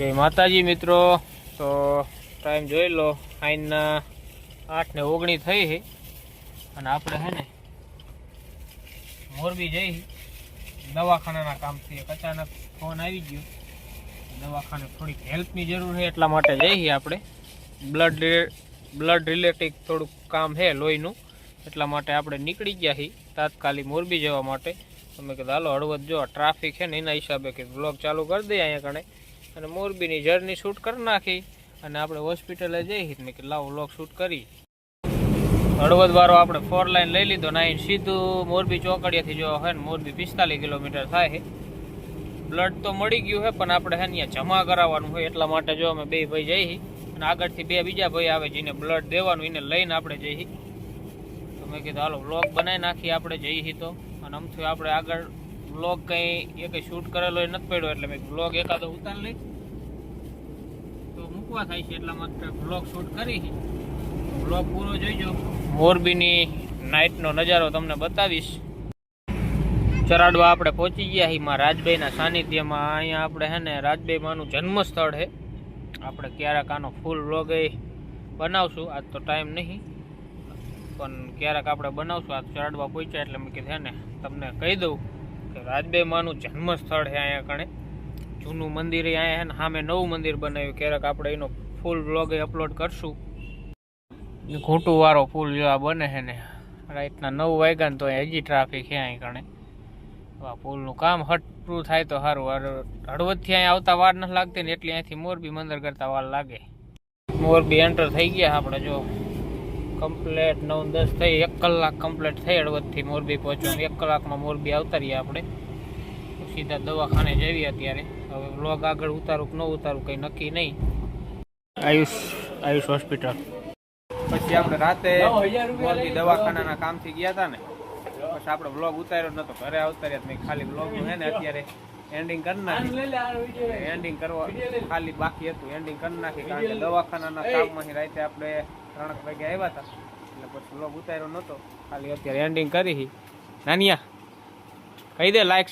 જય માતાજી મિત્રો. તો ટાઈમ જોઈ લો આઈના આઠ ને ઓગણી થઈ છે અને આપણે હે ને મોરબી જઈ દવાખાનાના કામથી એક અચાનક ફોન આવી ગયો. દવાખાને થોડીક હેલ્પની જરૂર છે એટલા માટે જઈએ આપણે. બ્લડ બ્લડ રિલેટેડ થોડુંક કામ છે લોહીનું. એટલા માટે આપણે નીકળી ગયા છીએ તાત્કાલિક મોરબી જવા માટે. તમે કીધું, હાલો, હળવદ જો ટ્રાફિક છે ને, એના હિસાબે કે બ્લોગ ચાલુ કરી દઈએ અહીંયા કણે. અને મોરબીની જર્ની શૂટ કરી નાખી અને આપણે હોસ્પિટલે જઈ મેં કે લાવો લોક શૂટ કરી. હળવદ વાળો આપણે ફોર લાઈન લઈ લીધો ને અહીં સીધું મોરબી ચોકડીયાથી જો હોય ને મોરબી પિસ્તાલીસ કિલોમીટર થાય છે. બ્લડ તો મળી ગયું છે, પણ આપણે હે ને જમા કરાવવાનું હોય એટલા માટે જો અમે બે ભાઈ જઈ અને આગળથી બે બીજા ભાઈ આવે જેને બ્લડ દેવાનું, એને લઈને આપણે જઈ તો મેં કીધું, હાલો બ્લોક બનાવી નાખીએ આપણે જઈએ તો. અને આમથી આપણે આગળ વ્લોગ કંઈ, એ કંઈ શૂટ કરેલો નથી પડ્યો, એટલે મેં બ્લોગ એકાદો ઉતાર લઈ તો મૂકવા થાય છે, એટલા માટે વ્લોગ શૂટ કરી બ્લોગ પૂરો જોઈજો. મોરબીની નાઇટનો નજારો તમને બતાવીશ. ચરાડવા આપણે પહોંચી ગયા હિમાં રાજભાઈના સાનિધ્યમાં. અહીંયા આપણે હે ને, રાજભાઈ માનું જન્મસ્થળ છે આપણે ક્યારેક આનો ફૂલ વ્લોગ એ બનાવશું. આજ તો ટાઈમ નહીં. પણ ક્યારેક આપણે બનાવશું. આ ચરાડવા પહોંચ્યા એટલે મેં કીધું હે ને, તમને કહી દઉં. રાજભાઈ માનું જન્મસ્થળ છે અહીંયા કણે. જૂનું મંદિર અહીંયા ને સામે નવું મંદિર બનાવ્યું. ક્યારેક આપણે એનો ફૂલ બ્લોગ અપલોડ કરશું. ઘૂંટું વાળો પુલ જેવા બને છે ને, રાતના નવ વાગ્યા તો હજી ટ્રાફિક છે અહીં કણે. આ પુલનું કામ હટ થાય તો સારું. હળવદથી અહીં આવતા વાર નથી લાગતી ને, એટલી અહીંથી મોરબી, મંદિર કરતા વાર લાગે. મોરબી એન્ટર થઈ ગયા આપણે, જો. કમ્પ્લેટ નવ દસ થઈ એક કલાક કમ્પ્લેટ થઈ હળવદથી મોરબી પહોંચવાનું. એક કલાકમાં મોરબી આવતા રહીએ આપણે સીધા દવાખાને જઈએ અત્યારે. હવે વ્લોગ આગળ ઉતારું કે ન ઉતારું કંઈ નક્કી નહીં. આયુષ આયુષ હોસ્પિટલ. પછી આપણે રાતે મોરબી દવાખાનાના કામથી ગયા હતા ને. પછી આપણે બ્લોગ ઉતાર્યો નતો ઘરે આવતા મેં ખાલી બ્લોગ છે ને અત્યારે એન્ડિંગ કરી નાખી. એન્ડિંગ કરવા ખાલી બાકી હતું. એન્ડિંગ કરી નાખી કારણ કે દવાખાનાના કામમાંથી રાતે આપણે ત્રણ વાગે આવ્યા હતા. એટલે પછી લોક ઉતાર્યો નતો. ખાલી અત્યારે એન્ડિંગ કરી નાનિયા કહી દે લાઈક